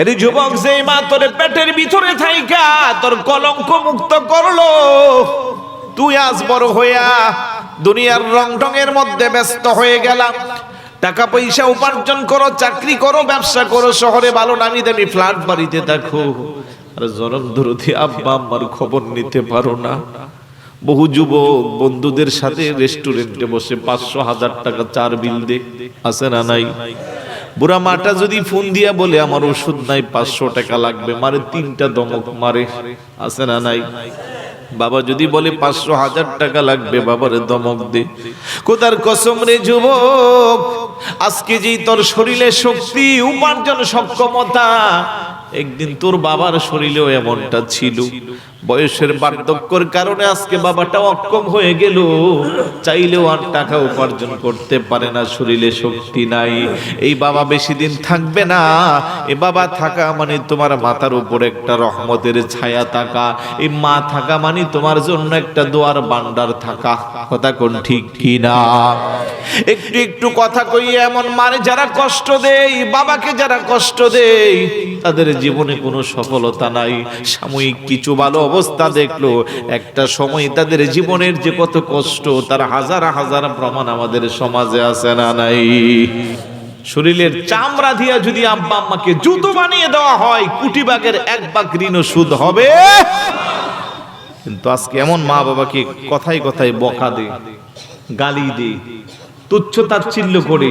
এর যুবক যে মা তোর পেটের ভিতরে থাইকা, তোর কলঙ্ক মুক্ত করল। তুই আজ বড় হইয়া দুনিয়ার রং ঢঙের মধ্যে ব্যস্ত হয়ে গেলাম। টাকা পয়সা উপার্জন করো, চাকরি করো, ব্যবসা করো, শহরে ভালো নামি দামি ফ্ল্যাট বাড়িতে দেখো। আর জনম দরদি, আব্বা আম্মার খবর নিতে পারো না। বহু যুবক বন্ধুদের সাথে রেস্টুরেন্টে বসে পাঁচশো হাজার টাকা চার বিল দে। আছে না নাই? বুড়া মাটা যদি ফোন দিয়া বলে, আমার ওষুধ নাই, পাঁচশো টাকা লাগবে। মারে তিনটা দমক মারে। আছে না নাই? বাবা যদি বলে, পাঁচশো হাজার টাকা লাগবে, বাবারে দমক দে। কোথার কসম রে যুবক? আজকে যেই তোর শরীরে শক্তি, উপার্জন, সক্ষমতা, একদিন তোর বাবার শরীরেও এমনটা ছিল। বয়সের বার্ধক্যর কারণে আজকে বাবাটা অক্ষম হয়ে গেল। চাইলেও আর টাকা উপার্জন করতে পারে না, শরীরে শক্তি নাই। এই বাবা বেশি দিন থাকবে না। এ বাবা থাকা মানে তোমার মাথার উপর একটা রহমতের ছায়া থাকা। এই মা থাকা মানে তোমার জন্য একটা দোয়ার বান্ডার থাকা। কথা কোন ঠিক কি না? একটু একটু কথা কই এমন মানে যারা কষ্ট দেই বাবাকে যারা কষ্ট দেই তাদের জীবনে কোনো সফলতা নাই। সাময়িক কিছু ভালো অবস্থা দেখল। একটা সময় তাদের জীবনের যে কত কষ্ট, তার হাজার হাজার প্রমাণ আমাদের সমাজে আছে না নাই। শরীরের চামড়া দিয়া যদি আব্বা আম্মাকে জুতো বানিয়ে দেওয়া হয়, কুটি বাগের এক বাগ ঋণ সুদ হবে। কিন্তু আজকে এমন মা বাবাকে কথায় কথায় বকা দে, গালি দে তুচ্ছ তাচ্ছিল্য করে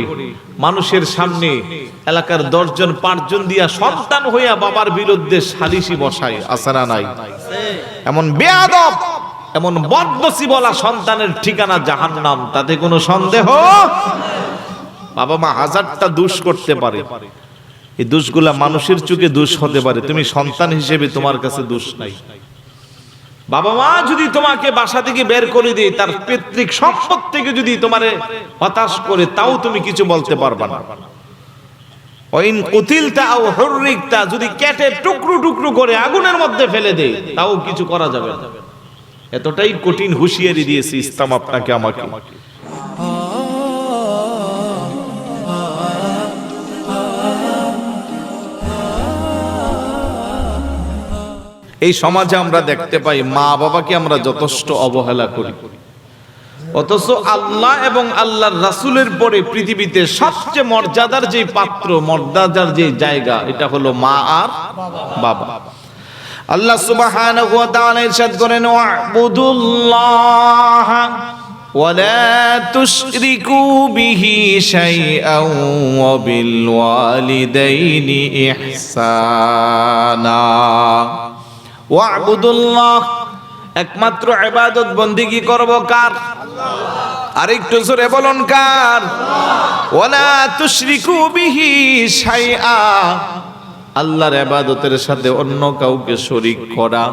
মানুষের সামনে এলাকার দশজন, পাঁচজন দিয়া সন্তান হইয়া বাবার বিরুদ্ধে সালিশি বসায় আসারা নাই? এমন বেয়াদব, এমন বদনসি বলা সন্তানের ঠিকানা জাহান্নাম, তাতে কোনো সন্দেহ? বাবা মা হাজারটা দুষ করতে পারে। এই দোষগুলা মানুষের চোখে দোষ হতে পারে। তুমি সন্তান হিসেবে তোমার কাছে দোষ নাই। বাবা মা যদি তোমাকে বাসা থেকে বের করে দিয়ে, তার পিতৃক সম্পদ থেকে যদি তোমারে হতাশ করে, তাও তুমি কিছু বলতে পারবা না। ওইন কুতিলতা ও হরিকতা যদি কেটে টুকরো টুকরো করে আগুনের মধ্যে ফেলে দেয়, তাও কিছু করা যাবে না। এতটাই কঠিন হুঁশিয়ারি দিয়েছে ইসলাম আপনাকে, আমাকে। এই সমাজে আমরা দেখতে পাই মা বাবাকে আমরা যথেষ্ট অবহেলা করি অথচ আল্লাহ এবং আল্লাহর রাসূলের পরে পৃথিবীতে সবচেয়ে মর্যাদার যে পাত্র মর্যাদার যে জায়গা এটা হলো মা আর বাবা আল্লাহ সুবহানাহু ওয়া তাআলা ইরশাদ করেন ওয়াবুদুল্লাহ ولا تشركوا به شيئا وبالوالدين إحسانا ওয়াবুদুল্লাহ, একমাত্র ইবাদত বন্দিগি করব কার? আর একটু জোরে বলুন কার? ওয়ালা তুশরিকু বিহি শাইআ। আল্লাহর এবাদতের সাথে অন্য কাউকে শরীক করা।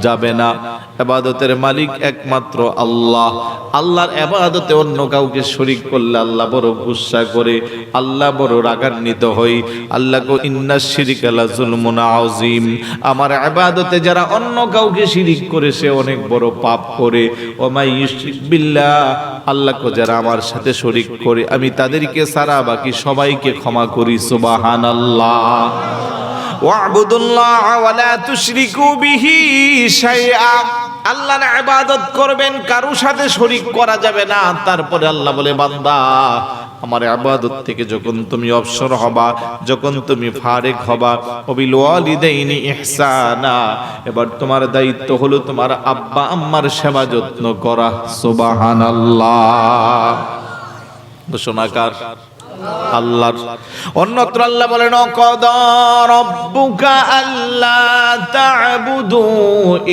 যাবে না। এবাদতের মালিক একমাত্র আল্লাহ। আল্লাহর এবাদতে অন্য কাউকে শরিক করলে আল্লাহ বড় গুসা করে, আল্লাহ বড় রাগান্বিত হই। আল্লাহ ইন্না শিরিক আলা জুলমুন আযীম। আমার এবাদতে যারা অন্য কাউকে শিরিক করে, সে অনেক বড় পাপ করে। ও মাই ইউশরিক বিল্লাহ। আল্লাহ কো, যারা আমার সাথে শরিক করে, আমি তাদেরকে সারা বাকি সবাইকে ক্ষমা করি, সুবহানাল্লাহ। ওয়াবুদুল্লাহ ওয়ালা তুশরিকু বিহি শাইআ। আল্লাহর ইবাদত করবেন কারও সাথে শরীক করা যাবে না। তারপরে আল্লাহ বলে, বান্দা, আমার ইবাদত থেকে যখন তুমি অবসর হবা, যখন তুমি ফারেক হবা ওবিল ওয়ালিদাইনি ইহসানা। এবার তোমার দায়িত্ব হলো তোমার আব্বা আম্মার সেবা যত্ন করা। সুবহানাল্লাহ। ঘোষণাকার আল্লাহর। অন্যত্র আল্লাহ বলেন রব্বুকা আল্লাহ তা'বুদু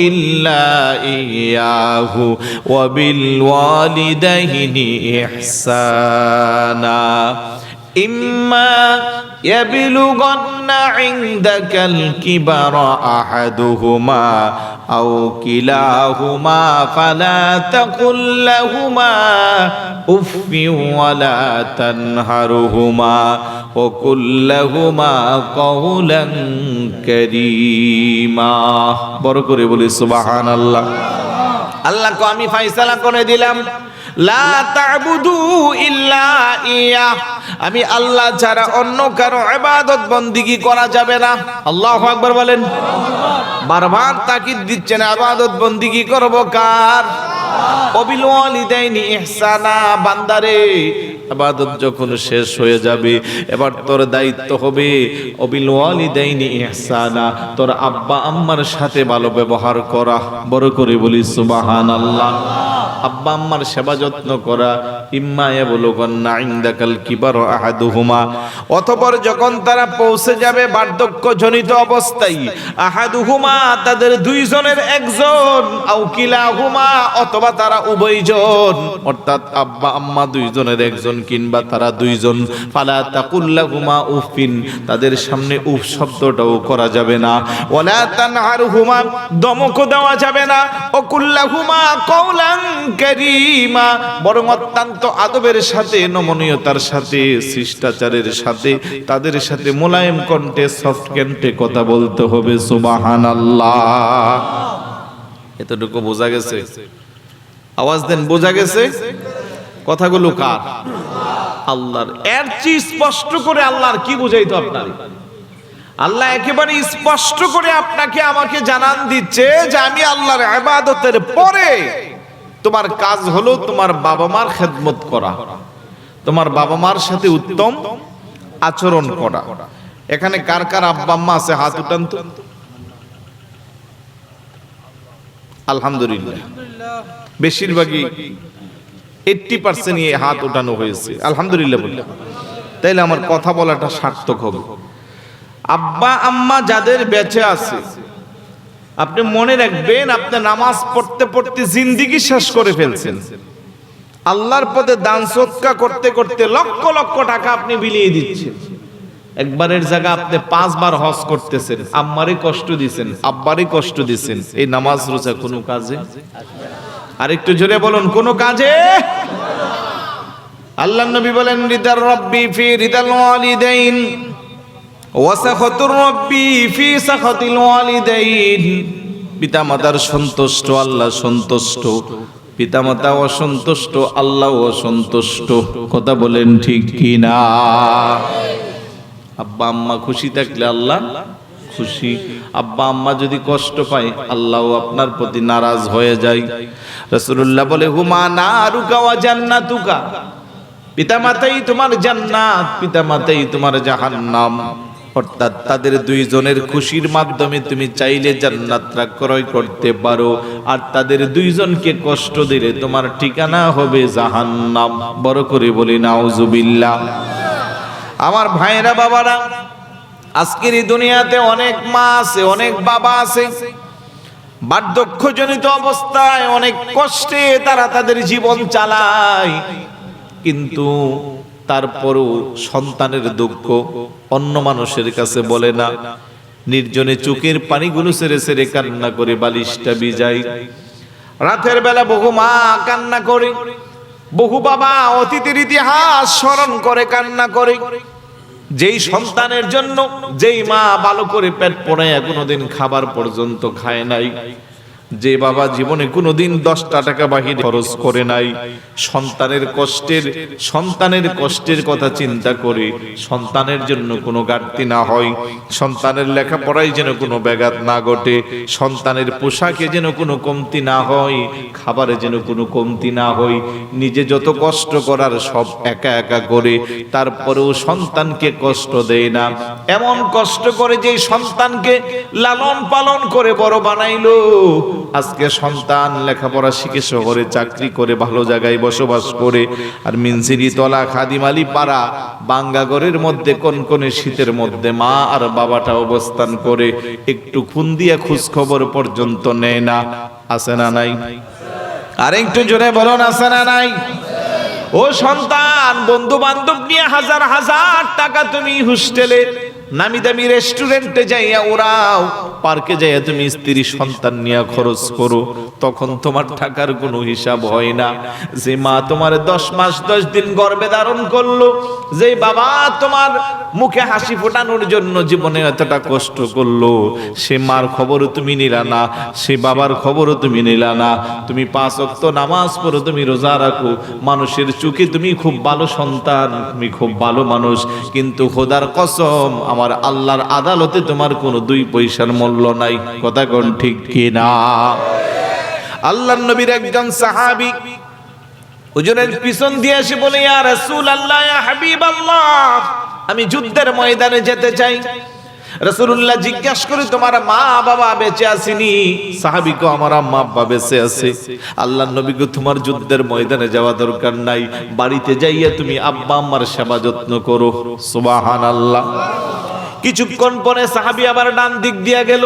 ইল্লা ইয়াহু ওয়া বিল ওয়ালিদাইনি ইহসানা। ইম্মা يبلغن عندك الكبر أحدهما أو كلاهما فلا تقل لهما أف ولا تنهرهما وقل لهما قولا كريما বড় করে বলি সুবহানাল্লাহ আল্লাহ কো আমি ফাইসালা করে দিলাম আমি আল্লাহ ছাড়া অন্য কারও এবাদত বন্দিগি করা যাবে না। আল্লাহ আকবর বলেন। বারবার তাকিদ দিচ্ছেন আবাদত বন্দিগি করব কার? অবিল ইহসানা, বান্দারে যখন শেষ হয়ে যাবে, এবার তোর দায়িত্ব হবে ইহসানা, তোর আব্বা আম্মার সাথে ভালো ব্যবহার করা। বড় করে বলি, সুবহানাল্লাহ। আব্বা আম্মার সেবা যত্ন করা, ইম্মা ইয়াবলুগান্না ইনদাকাল কিবার আহাদুহুমা। অতঃপর যখন তারা পৌঁছে যাবে বার্ধক্য জনিত অবস্থায়, আহাদুহুমা তাদের দুইজনের একজন, আও অথবা তারা উভয়জন, অর্থাৎ আব্বা, আম্মা দুইজনের একজন কিংবা তারা দুইজন, ফালা তাকুল্লাহুমা উফিন তাদের সামনে উফ শব্দটাও করা যাবে না। ওয়ালা তানহারহুমা দমক দেওয়া যাবে না। ও কুল্লাহুমা কওলান কারীমা, বরং অত্যন্ত আদবের সাথে, নমনীয়তার সাথে, শিষ্টাচারের সাথে, তাদের সাথে মোলায়েম কণ্ঠে, সফট কণ্ঠে কথা বলতে হবে, সুবহানাল্লাহ। এতটুকু বোঝা গেছে? আওয়াজ দেন বোঝা গেছে? কথাগুলো কার? আল্লাহর। এর চেয়ে স্পষ্ট করে আল্লাহর কি বুঝাইতো আপনার? আল্লাহ একেবারে স্পষ্ট করে আপনাকে আমাকে জানান দিচ্ছে যে আমি আল্লাহর ইবাদতের পরে তোমার কাজ হলো তোমার বাবা মার খেদমত করা তোমার বাবা মার সাথে উত্তম আচরণ করা। এখানে কার কার আব্বা আম্মা আছে? হাত উঠান তো। আলহামদুলিল্লাহ। বেশিরভাগই এইটটি পার্সেন্ট নিয়ে হাত উঠানো হয়েছে। আলহামদুলিল্লাহ বললাম তাইলে আমার কথা বলাটা সার্থক হবে। আব্বা, আম্মা যাদের বেঁচে আছে, আপনি মনে রাখবেন আপনি নামাজ পড়তে পড়তে জিন্দিগি শেষ করে ফেলছেন। আল্লাহর পথে দান সৎকা করতে করতে লক্ষ লক্ষ টাকা আপনি বিলিয়ে দিচ্ছেন। একবারের জায়গা আপনি পাঁচবার হজ করতেছেন, আম্মারই কষ্ট দিছেন, আব্বারই কষ্ট দিছেন, এই নামাজ রোজা কোনো কাজে? আর একটু জোরে বলুন, কোন কাজে? আল্লাহ নবী বলেন, রিদার রব্বি ফি রিদাল ওয়ালিদাইন, ওয়াসাখাতুর রব্বি ফি সাখাতিল ওয়ালিদাইন। পিতামাতার সন্তুষ্ট, আল্লাহ সন্তুষ্ট। পিতামাতা অসন্তুষ্ট, আল্লাহ অসন্তুষ্ট। কথা বলেন ঠিক কি না আব্বা আম্মা খুশি থাকলে আল্লাহ খুশি। আব্বা আম্মা যদি কষ্ট পায় আল্লাহ আপনার প্রতি নারাজ হয়ে যায়। রাসূলুল্লাহ বলে, হুমা নারুকা ওয়া জান্নাতুকা। পিতামাতাই তোমার জান্নাত পিতা মাতাই তোমার জাহান্নাম। অর্থাৎ তাদের দুইজনের খুশির মাধ্যমে তুমি চাইলে জান্নাতরা ক্রয় করতে পারো। আর তাদের দুইজনকে কষ্ট দিলে তোমার ঠিকানা হবে জাহান্নাম। বড় করে বলি, নাউজুবিল্লাহ। আমার ভাইরা বাবারা, আজকের এই দুনিয়াতে অনেক মা আছে, অনেক বাবা আছে। বার্ধক্যজনিত অবস্থায় অনেক কষ্টে তারা তাদের জীবন চালায়। কিন্তু তারপরও সন্তানের দুঃখ অন্য মানুষের কাছে বলে না। নির্জনে চোখের পানিগুলো সেরে সেরে কান্না করে বালিশটা বিজাই রাতের বেলা বহু মা কান্না করে, বহু বাবা অতীতের ইতিহাস স্মরণ করে কান্না করে। যেই সন্তানের জন্য যেই মা ভালো করে পেট পড়ে কোনোদিন খাবার পর্যন্ত খায় নাই যে বাবা জীবনে কোনোদিন দশটা টাকা বাহির খরচ করে নাই, সন্তানের কষ্টের সন্তানের কষ্টের কথা চিন্তা করে সন্তানের জন্য কোনো ঘাটতি না হয়, সন্তানের লেখাপড়ায় যেন কোনো ব্যাঘাত না ঘটে, সন্তানের পোশাকে যেন কোনো কমতি না হয়, খাবারে যেন কোনো কমতি না হয়, নিজে যত কষ্ট করার সব একা একা করে, তারপরেও সন্তানকে কষ্ট দেয় না। এমন কষ্ট করে যে সন্তানকে লালন পালন করে বড় বানাইলো আজকে সন্তান লেখাপড়া শিখে শহরে চাকরি করে, ভালো জায়গায় বসবাস করে। আর মিনসিরি, তলা খাদিমালি পাড়া বাঙ্গাগরের মধ্যে কোন কোন শীতের মধ্যে মা আর বাবাটা অবস্থান করে। একটু খুন দিয়ে খোঁজ খবর পর্যন্ত নেয় না। আছে না নাই? আর একটু জোরে বলুন, আছে না নাই? ও সন্তান বন্ধু বান্ধব নিয়ে হাজার হাজার টাকা তুমি হোস্টেলে নামি দামি রেস্টুরেন্টে যাইয়া ওরাও পার্কে যাইয়া তুমি স্ত্রী সন্তান নিয়ে খরচ করো, তখন তোমার টাকার কোনো হিসাব হয় না। যে মা তোমার দশ মাস, দশ দিন গর্ভে ধারণ করল, যে বাবা তোমার মুখে হাসি ফোটানোর জন্য জীবনে এতটা কষ্ট করল, সে মার খবরও তুমি নিলা না, সে বাবার খবরও তুমি নিলা না। তুমি পাঁচ অক্ত নামাজ পড়ো, তুমি রোজা রাখো, মানুষের চোখে তুমি খুব ভালো সন্তান, তুমি খুব ভালো মানুষ, কিন্তু খোদার কসম, আমার আল্লাহর আদালতে তোমার কোনো দুই পয়সার মূল্য নাই। কথা কোন ঠিক কি না আল্লাহর নবীর একজন সাহাবী হুজুরের পিছন দিয়ে এসে বলে, ইয়া রাসূলুল্লাহ, ইয়া হাবিবাল্লাহ, আমি যুদ্ধের ময়দানে যেতে চাই। রাসূলুল্লাহ জিজ্ঞাসা করে, তোমার মা বাবা বেঁচে আসেনি সাহাবী কো আমার আম্মা আব্বা বেঁচে আছে। আল্লাহর নবী কো তোমার যুদ্ধের ময়দানে যাওয়া দরকার নাই। বাড়িতে যাইয়া তুমি আব্বা আম্মার সেবা যত্ন করো। সুবহানাল্লাহ। কিছুক্ষণ পরে সাহাবী আবার ডান দিক দিয়া গেল।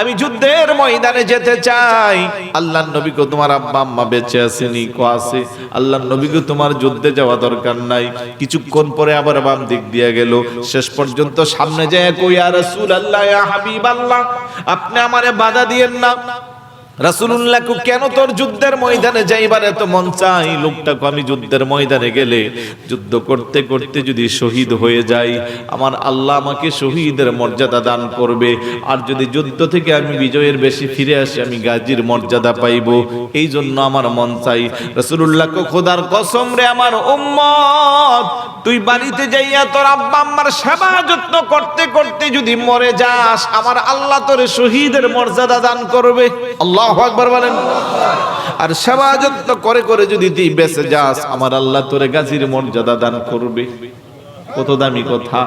আমি যুদ্ধের ময়দানে যেতে চাই। আল্লাহর নবী কো তোমার আব্বা আম্মা বেঁচে আছেনি কো আছে। আল্লাহর নবী কো তোমার যুদ্ধে যাওয়া দরকার নাই। কিছুক্ষণ পরে আবার বাম দিক দিয়ে গেল। শেষ পর্যন্ত সামনে যায় কই, ইয়া রাসূলুল্লাহ, ইয়া হাবিবাল্লাহ, আপনি আমারে বাধা দিয়েন না। রাসূলুল্লাহ কেন তোর যুদ্ধের ময়দানে যাইবার এত মন চাই? লোকটাকে আমি যুদ্ধের ময়দানে গেলে যুদ্ধ করতে করতে যদি শহীদ হয়ে যাই, আমার আল্লাহ আমাকে শহীদের মর্যাদা দান করবে। আর যদি যুদ্ধ থেকে আমি বিজয়ের বেশি ফিরে আসি, আমি গাজীর মর্যাদা পাইব। এই জন্য আমার মন চাই। রাসূলুল্লাহকু খোদার কসম রে আমার উম্মত তুই বাড়িতে যাইয়া তোর আব্বা আম্মার সেবা যত্ন করতে করতে যদি মরে যাস, আমার আল্লাহ তোরে শহীদের মর্যাদা দান করবে। আল্লাহ আকবার বলেন। আর সেবা যত্ন করে করে যদি তুই বেঁচে যাস, আমার আল্লাহ তোরে গাজীর মর্যাদা দান করবে। কত দামি কথা।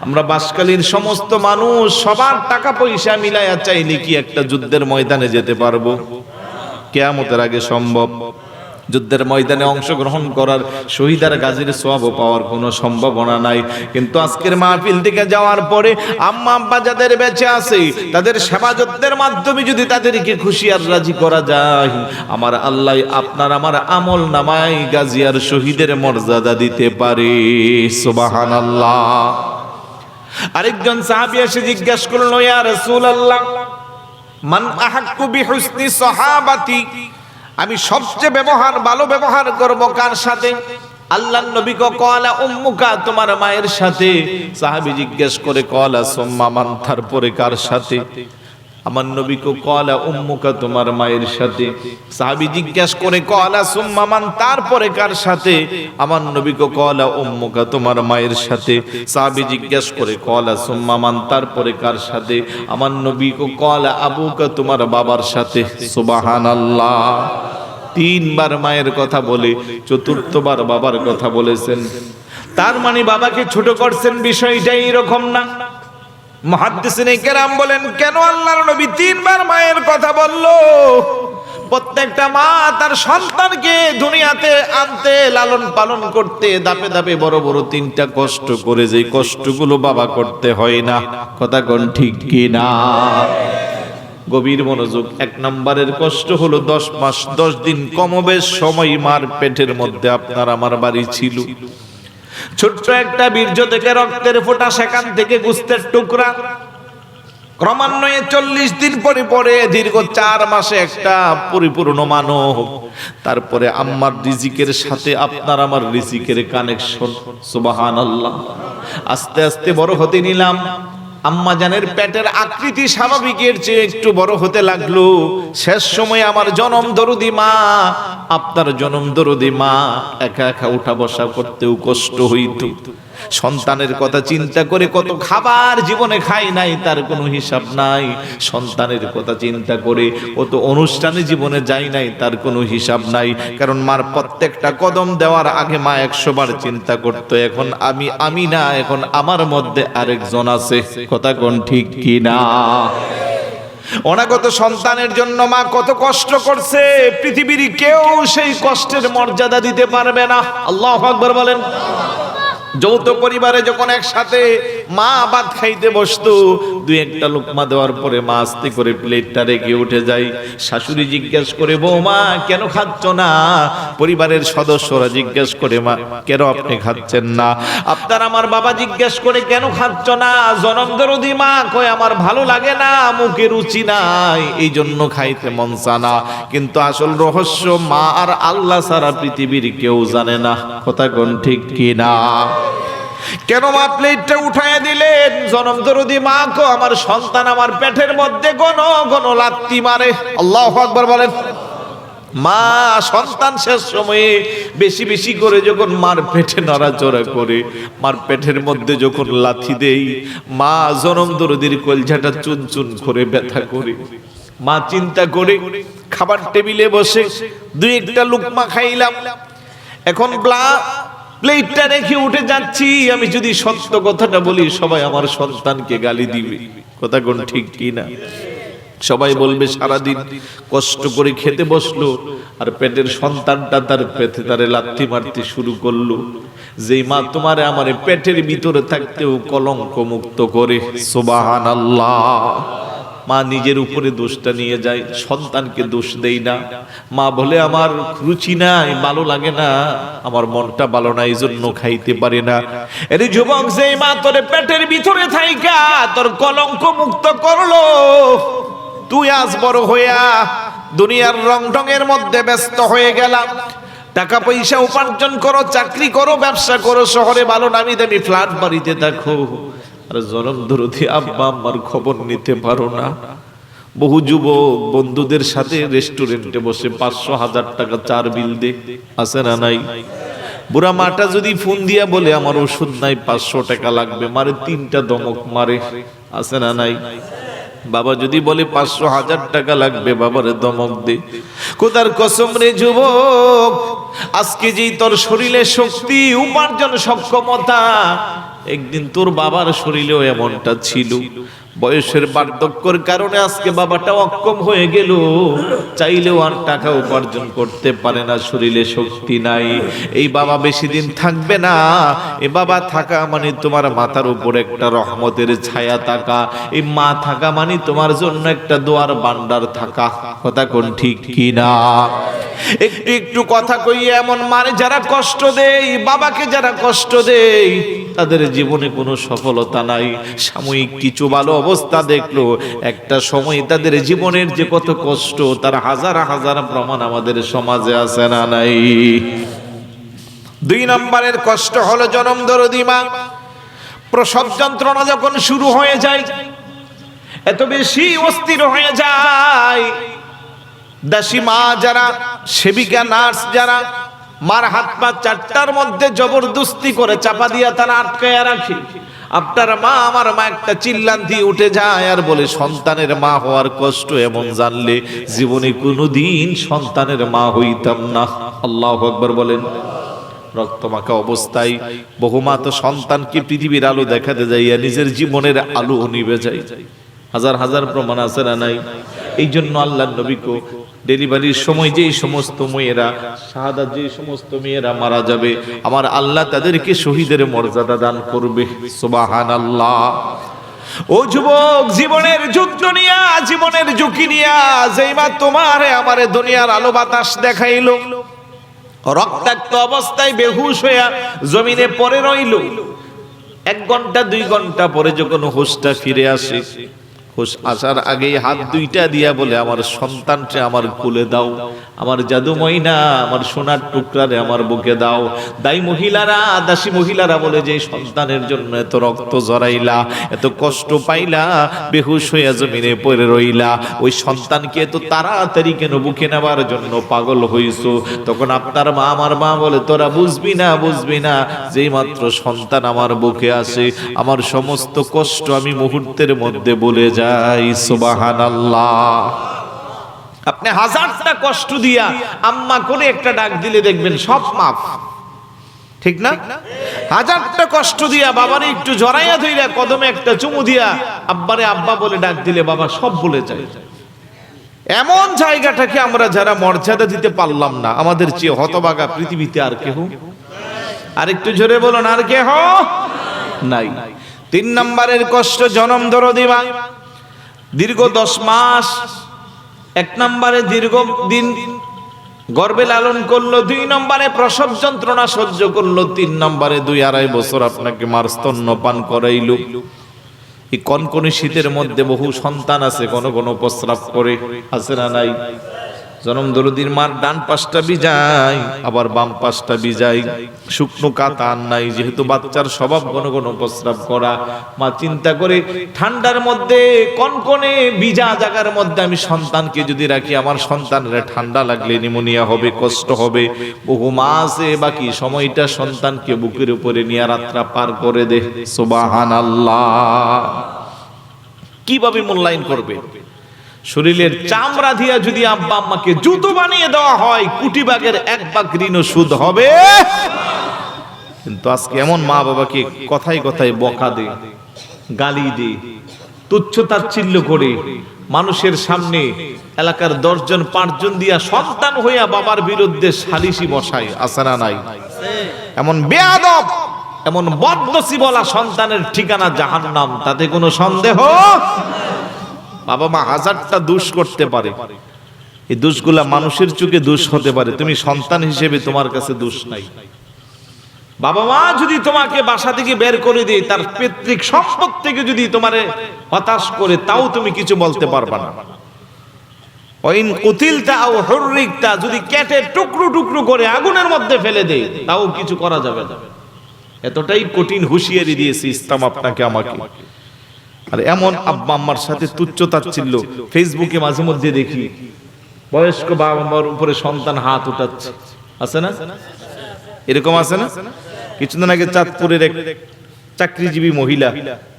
আমরা বাসকালীন সমস্ত মানুষ সবার টাকা পয়সা মিলাইয়া চাইলে কি একটা যুদ্ধের ময়দানে যেতে পারব? কেয়ামতের আগে সম্ভব। যুদ্ধের ময়দানে অংশগ্রহণ করার শহীদার গাজীর সোয়াব পাওয়ার কোনো সম্ভাবনা নাই। কিন্তু আজকের মাহফিল থেকে যাওয়ার পরে আম্মা আব্বা যাদের বেঁচে আছে, তাদের সেবা যত্নের মাধ্যমে যদি তাদেরকে খুশি আর রাজি করা যায়, আমার আল্লাহ আপনার আমার আমল নামাই গাজী আর শহীদের মর্যাদা দিতে পারে। সুবাহান আল্লাহ আরেকজন সাহাবী এসে জিজ্ঞাসা করল ইয়া রাসূলুল্লাহ, মান আহাক্কু বিহুসনি সাহাবাতি? আমি সবচেয়ে ব্যবহার, ভালো ব্যবহার করব কার সাথে? আল্লাহ নবী কলা উম্মুকা, তোমার মায়ের সাথে। সাহাবী জিজ্ঞেস করে কলা সোম্মা, মান্থার পরে কার সাথে? আমার নবী কো কলা, উম্মুকা তোমার মায়ের সাথে। সাহাবী জিজ্ঞেস করে, কলা, সুম্মা মান তারপরে কার সাথে? আমার নবী কো কলা, উম্মুকা তোমার মায়ের সাথে। সাহাবী জিজ্ঞেস করে, কলা, সুম্মা মান তারপরে কার সাথে? আমার নবী কো কলা, আবুকা তোমার বাবার সাথে। সুবহানাল্লাহ। তিনবার মায়ের কথা বলে, চতুর্থবার বাবার কথা বলেছেন। তার মানে বাবাকে ছোট করছেন বিষয়টা এরকম না। মহাদ্দিসিন কেরাম বলেন, কেন আল্লাহর নবী তিনবার মায়ের কথা বলল? প্রত্যেকটা মা তার সন্তানকে দুনিয়াতে আনতে, লালন পালন করতে দাপে দাপে বড় বড় তিনটা কষ্ট করে যে কষ্টগুলো বাবা করতে হয় না, কথা কোন ঠিক কি না? গভীর মনোযোগ, এক নম্বরের কষ্ট হলো দশ মাস, দশ দিন কমবেশ সময় মার পেটের মধ্যে আপনার আমার বাড়ি ছিল। ছোট্ট একটা বীর্য থেকে রক্তের ফোটা সেখান থেকে গুস্তের টুকরা। ক্রমান্বয়ে চল্লিশ দিন পরে পরে দীর্ঘ চার মাসে একটা পরিপূর্ণ মানব। তারপরে আমার রিজিকের সাথে আপনার আমার রিজিকের কানেকশন সুবাহান আল্লাহ আস্তে আস্তে বড় হতে নিলাম। আম্মা জানের পেটের আকৃতি স্বাভাবিকের চেয়ে একটু বড় হতে লাগল। শেষ সময় আমার জনম দরদি মা, আপনার জনম দরদি মা, একা একা উঠা বসা করতেও কষ্ট হইত। সন্তানের কথা চিন্তা করে কত খাবার জীবনে খাই নাই, তার কোনো হিসাব নাই। সন্তানের কথা চিন্তা করে কত অনুষ্ঠানে জীবনে যাই নাই, তার কোনো হিসাব নাই। কারণ মার প্রত্যেকটা কদম দেওয়ার আগে মা একশোবার চিন্তা করতো, এখন আমি আমি না, এখন আমার মধ্যে আরেকজন আছে। কথা কোন ঠিক কি না অনাগত সন্তানের জন্য মা কত কষ্ট করছে, পৃথিবীর কেউ সেই কষ্টের মর্যাদা দিতে পারবে না। আল্লাহ আকবর বলেন। যৌথ পরিবারে যখন একসাথে মা ভাত খাইতে বসতো, দুই একটা লোকমা দেওয়ার পরে মা আস্তে করে প্লেটটা রেখে উঠে যায়। শাশুড়ি জিজ্ঞেস করে, বৌমা, কেন খাচ্ছ না? পরিবারের সদস্যরা জিজ্ঞেস করে, মা, কেন আপনি খাচ্ছেন না? আপনার আমার বাবা জিজ্ঞেস করে, কেন খাচ্ছ না? জনম দরদি, মা, কয়, আমার ভালো লাগে না, মুখে রুচি নাই এই জন্য খাইতে মন চানা কিন্তু আসল রহস্য, মা আর আল্লাহ সারা পৃথিবীর কেউ জানে না। কথা কোন ঠিক কি না কেন মা প্লেটটা উঠায় দিলেন? জনম দরদি মা কো আমার সন্তান আমার পেটের মধ্যে গণ গণ লাত্তি মারে। আল্লাহ আকবার বলেন, মা, সন্তান শেষ সময়ে বেশি বেশি করে যখন মার পেটে নড়াচড়া করে, মার পেটের মধ্যে যখন লাথি দেই, মা জনম দরদির কলঝাটা চুন চুন করে ব্যথা করে। মা চিন্তা করে খাবার টেবিলে বসে দুই একটা লুকমা খাইলাম। এখন ব্লা প্লেটটা রেখে উঠে যাচ্ছি, আমি যদি সত্য কথাটা বলি, সবাই আমার সন্তানকে গালি দিবে। কথা কোন ঠিক কি না সবাই বলবে, সারাদিন কষ্ট করে খেতে বসল, আর পেটের সন্তানটা তার পেটে তারে লাথি মারতে শুরু করল। যেই মা তোমারে আমার পেটের ভিতরে থাকতেও কলঙ্ক মুক্ত করে। সুবাহান মা নিজের উপরে দোষটা নিয়ে যায়, সন্তানকে দোষ দেই না। মা বলে, আমার রুচি নাই, ভালো লাগে না, আমার মনটা ভালো না এই জন্য খাইতে পারে না। এরে যুবক যে মা তোর পেটের ভিতরে থাইকা, তোর কলঙ্ক মুক্ত করল। তুই আজ বড় হইয়া দুনিয়ার রং ঢঙের মধ্যে ব্যস্ত হয়ে গেলাম। টাকা পয়সা উপার্জন করো, চাকরি করো, ব্যবসা করো, শহরে ভালো নামি দামি ফ্ল্যাট বাড়িতে দেখো। আর জনম ধরতি আব্বা আম্মার খবর নিতে পারো না। বহু যুবক বন্ধুদের সাথে রেস্টুরেন্টে বসে পাঁচশো হাজার টাকা চার বিল দে। আছে না নাই? বুড়া মাটা যদি ফোন দিয়া বলে, আমার ওষুধ নাই, পাঁচশো টাকা লাগবে। মারে তিনটা দমক মারে। আছে না নাই? বাবা যদি বলে, পাঁচশো হাজার টাকা লাগবে, বাবারে দমক দে। কোদার কসম রে যুবক, আজকে যেই তোর শরীরে শক্তি, উপার্জন, সক্ষমতা একদিন তোর বাবার শরীরেও এমনটা ছিল। বয়সের বার্ধক্যর কারণে আজকে বাবাটা অক্ষম হয়ে গেল। চাইলেও আর টাকা উপার্জন করতে পারে না, শরীরে শক্তি নাই। এই বাবা বেশি দিন থাকবে না। এ বাবা থাকা মানে তোমার মাথার উপর একটা রহমতের ছায়া থাকা। এই মা থাকা মানে তোমার জন্য একটা দোয়ার বান্ডার থাকা। কথা কোন ঠিক কি না একটু একটু কথা কইয়ে এমন মানে যারা কষ্ট দেই বাবাকে যারা কষ্ট দেই তাদের জীবনে কোনো সফলতা নাই। সাময়িক কিছু ভালো অবস্থা দেখল, একটা সময় তাদের জীবনের যে কত কষ্ট, তার হাজার হাজার প্রমাণ আমাদের সমাজে আছে না নাই? দুই নম্বরের কষ্ট হলো জনম দরদিমা প্রসব যন্ত্রণা যখন শুরু হয়ে যায়, এত বেশি অস্থির হয়ে যায় দাসী মা যারা, সেবিকা নার্স যারা, মার হাত পা চারটার মধ্যে জবরদস্তি করে চাপা দিয়া তারা আটকায়া রাখে। আপনার মা, আমার মা একটা চিল্লান দিয়ে উঠে যায় আর বলে, সন্তানের মা হওয়ার কষ্ট এমন জানলে জীবনে কোনোদিন সন্তানের মা হইতাম না। আল্লাহ আকবর বলেন। রক্তমাখা অবস্থায় বহুমা তো সন্তানকে পৃথিবীর আলো দেখাতে যাইয়া নিজের জীবনের আলো নিবে যায়। হাজার হাজার প্রমাণ আছে না নাই? এই জন্য আল্লাহ নবীকে ডেলিভারির সময় যেই সমস্ত মেয়েরা, শাহাদাত যে সমস্ত মেয়েরা মারা যাবে, আমার আল্লাহ তাদেরকে শহীদের মর্যাদা দান করবে। সুবাহান আল্লাহ ও যুবক, জীবনের যুদ্ধ নিয়া, জীবনের ঝুঁকি নিয়া, যেই মা তোমার আমার দুনিয়ার আলো বাতাস দেখাইলো, রক্তাক্ত অবস্থায় বেহুশ হইয়া জমিনে পড়ে রইল। এক ঘণ্টা, দুই ঘণ্টা পরে যখন হুশটা ফিরে আসে আসার আগেই হাত দুইটা দিয়া বলে, আমার সন্তানকে আমার কুলে দাও, আমার জাদুময় না আমার সোনার টুকরারে আমার বুকে দাও। দাই মহিলারা, দাসী মহিলারা বলে, যে সন্তানের জন্য এত রক্ত জড়াইলা এত কষ্ট পাইলা, বেহুশ হইয়া জমিনে পড়ে রইলা, ওই সন্তানকে এত তাড়াতাড়ি কেন বুকে নেবার জন্য পাগল হইছো? তখন আপনার মা আমার মা বলে, তোরা বুঝবি না বুঝবি না, যেই মাত্র সন্তান আমার বুকে আসে, আমার সমস্ত কষ্ট আমি মুহূর্তের মধ্যে বলে যাই। সুবাহান আপনি হাজারটা কষ্ট দিয়া আম্মা করে একটা ডাক দিলে দেখবেন সব মাফ। ঠিক না? হাজারটা কষ্ট দিয়া বাবারে একটু জড়াইয়া ধইরা কদমে একটা চুমু দিয়া আব্বারে আব্বা বলে ডাক দিলে বাবা সব বলে যায়। এমন জায়গাটাকে আমরা যারা মর্যাদা দিতে পারলাম না, আমাদের চেয়ে হতবাগা পৃথিবীতে আর কেহ? আর একটু জোরে বলুন, আর কে হ নাই। তিন নম্বরের কষ্ট জনম ধরো দিবা দীর্ঘ দশ মাস, এক নম্বরে দীর্ঘ দিন গর্বে লালন করল, দুই নম্বরে প্রসব যন্ত্রণা সহ্য করল, তিন নম্বরে দুই আড়াই বছর আপনাকে মার স্তন্যপান করাইল। এই কনকনি শীতের মধ্যে বহু সন্তান আছে কোনো কোনো প্রস্রাব করে, আছে না নাই? জনম দরদির মার ডান পাশটা বিজায় আবার বাম পাশটা বিজায় শুকনো কাতা আর নাই, যেহেতু বাচ্চার স্বভাব ঘন ঘন প্রস্রাব করা। মা চিন্তা করে, ঠান্ডার মধ্যে, কনকনে বিজা জায়গার মধ্যে আমি সন্তানকে যদি রাখি, আমার সন্তানের ঠান্ডা লাগলে নিমোনিয়া হবে, কষ্ট হবে। বহু মাসে বাকি সময়টা সন্তানকে বুকের উপরে নিয়ে রাত্রা পার করে দে। সুবাহান আল্লাহ কীভাবে মূল্যায়ন করবে? শরীরের চামড়া দিয়া যদি আব্বা আম্মাকে জুতো বানিয়ে দেওয়া হয়, কুটি বাগের এক বাগ ঋণ সুদ হবে। কিন্তু আজকে এমন মা বাবাকে কথায় কথায় বকা দে, গালি দে, তুচ্ছ তাচ্ছিল্য করে মানুষের সামনে এলাকার দশজন, পাঁচজন দিয়া সন্তান হইয়া বাবার বিরুদ্ধে সালিশি বসায় আসানা নাই? এমন বেয়াদব, এমন বদনসি বলা সন্তানের ঠিকানা জাহান্নাম, তাতে কোনো সন্দেহ? বাবা মা হাজারটা দোষ করতে পারে। এই দোষগুলা মানুষের চোখে দোষ হতে পারে। তুমি সন্তান হিসেবে তোমার কাছে দোষ নাই। বাবা মা যদি তোমাকে বাসা থেকে বের করে দিয়ে, তার পেতৃক সম্পদ থেকে যদি তোমারে হতাশ করে, তাও তুমি কিছু বলতে পারবা না। ওইন কুতিলতা ও হরিকটা যদি কেটে টুকরো টুকরো করে আগুনের মধ্যে ফেলে দেয়, তাও কিছু করা যাবে না। এতটাই কঠিন হুঁশিয়ারি দিয়েছে ইসলাম আপনাকে, আমাকে। আর এমন আব্বা আম্মার সাথে তুচ্ছ তাচ্ছিল্য ফেসবুকে মাঝে মধ্যে দেখি। বয়স্ক বাবা মার উপরে সন্তান হাত উঠাচ্ছে। আছে না? এরকম আছে না? কিছুদিন আগে চাঁদপুরের এক চাকরিজীবী মহিলা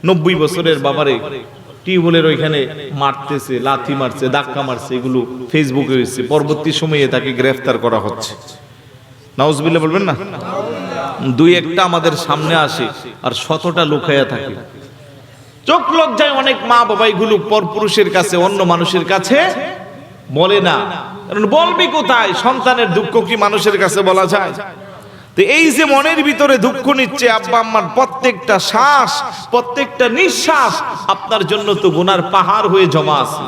নব্বই বছরের বাবারে টিউবওয়েলের ওইখানে মারতেছে, লাথি মারছে, ধাক্কা মারছে, এগুলো ফেসবুকে হয়েছে। পরবর্তী সময়ে তাকে গ্রেফতার করা হচ্ছে। নাউজবিল্লা বলবেন না? দুই একটা আমাদের সামনে আসে আর শতটা লুকাইয়া থাকে। চোখ লোক যায়, অনেক মা বাবা এগুলো পরপুরুষের কাছে, অন্য মানুষের কাছে বলে না। কারণ বলবি কোথায়? সন্তানের দুঃখ কি মানুষের কাছে বলা যায়? তো এই যে মনের ভিতরে দুঃখ নিচ্ছে, আব্বা আম্মার প্রত্যেকটা শ্বাস, প্রত্যেকটা নিঃশ্বাস আপনার জন্য তো গুনার পাহাড় হয়ে জমা আছে।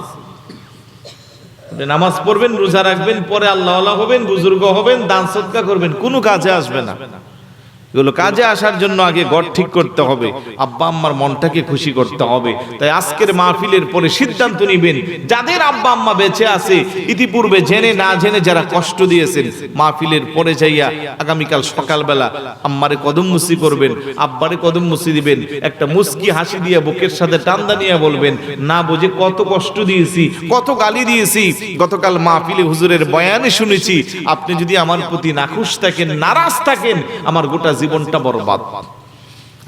নামাজ পড়বেন, রোজা রাখবেন, পরে আল্লাহ হবেন, বুজুর্গ হবেন, দান সৎকা করবেন, কোনো কাজে আসবে না। এগুলো কাজে আসার জন্য আগে ঘর ঠিক করতে হবে। আব্বা আম্মার মনটাকে খুশি করতে হবে। তাই আজকের মাহফিলের পরে সিদ্ধান্ত নিবেন, যাদের আব্বা আম্মা বেঁচে আছে, ইতিপূর্বে জেনে না জেনে যারা কষ্ট দিয়েছেন, মাহফিলের পরে যাইয়া আগামীকাল সকালবেলা আম্মারে কদম মুসি করবেন, আব্বারে কদম মুসি দিবেন, একটা মুস্কি হাসি দিয়ে বুকের সাথে টান্দা নিয়ে বলবেন, না বুঝে কত কষ্ট দিয়েছি, কত গালি দিয়েছি, গতকাল মাহফিলে হুজুরের বয়ানে শুনেছি, আপনি যদি আমার প্রতি নাখুশ থাকেন, নারাজ থাকেন, আমার গোটা জীবনটা বরবাদ।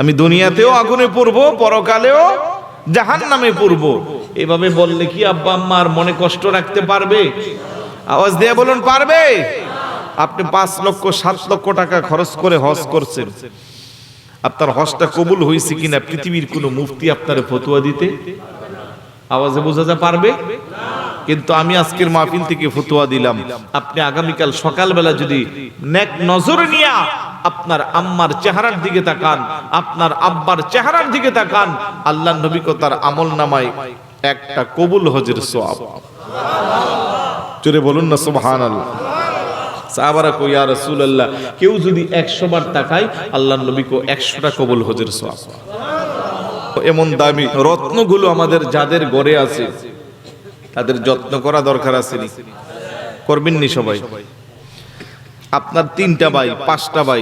আমি দুনিয়াতেও আগুনে পড়ব পরকালেও জাহান নামে পড়ব এভাবে বললে কি আব্বা আম্মার মনে কষ্ট রাখতে পারবে? আওয়াজ দিয়ে বলুন পারবে? আপনি পাঁচ লক্ষ সাত লক্ষ টাকা খরচ করে হজ করছেন। আপনার হজটা কবুল হয়েছে কিনা পৃথিবীর কোনো মুফতি আপনার ফতুয়া দিতে? আওয়াজে বোঝা যা পারবে? কিন্তু আমি আজকের মাহফিল থেকে ফতুয়া দিলাম। আপনি আগামীকাল সকালবেলা যদি নেক নজর নিয়া আপনার আম্মার চেহারার দিকে তাকান, আপনার আব্বার চেহারার দিকে তাকান, আল্লাহ নবিকতার আমল নামায় একটা কবুল হজের সোয়াব জোরে বলুন না সুবহান আল্লাহ সাহাবারা কই ইয়া রাসূলুল্লাহ, কেউ যদি 100 বার তাকায় আল্লাহর নবীকে 100টা কবুল হজের সোয়াব এমন দামি রত্নগুলো আমাদের যাদের গড়ে আছে, তাদের যত্ন করা দরকার আছে করবেননি সবাই? আপনার তিনটা ভাই, পাঁচটা ভাই,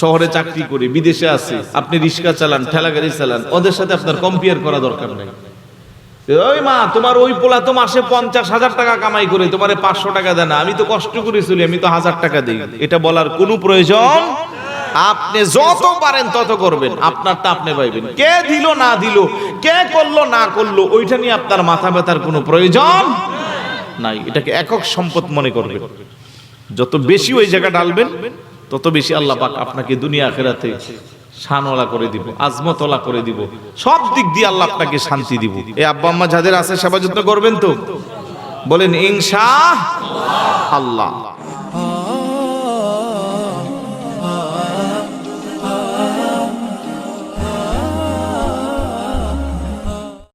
শহরে চাকরি করে, বিদেশে আছে, আপনি রিক্সা চালান ঠেলা গাড়ি চালান, ওদের সাথে আপনার কম্পেয়ার করা দরকার নেই। ওই মা, তোমার ওই পোলা তো মাসে পঞ্চাশ হাজার টাকা কামাই করে, তোমার পাঁচশো টাকা দেয় না, আমি তো কষ্ট করে চলি, আমি তো হাজার টাকা দিই। এটা বলার কোনো প্রয়োজন? আপনি যত পারেন তত করবেন, আপনারটা আপনি পাইবেন। কে দিল, না দিল, কে করল, না করল, ওইটা নিয়ে আপনার মাথা ব্যথার কোনো প্রয়োজন? নাই, এটাকে একক সম্পদ মনে করবেন। যত বেশি ওই জায়গা ডালবেন তত বেশি আল্লাহ পাক আপনাকে দুনিয়া আখেরাতে শানওয়ালা করে দিব আজমতওয়ালা করে দিব। সব দিক দিয়ে আল্লাহ আপনাকে শান্তি দিব। এই আব্বা আম্মা যাদের আছে সেবা যত্ন করবেন তো? বলেন ইনশা আল্লাহ।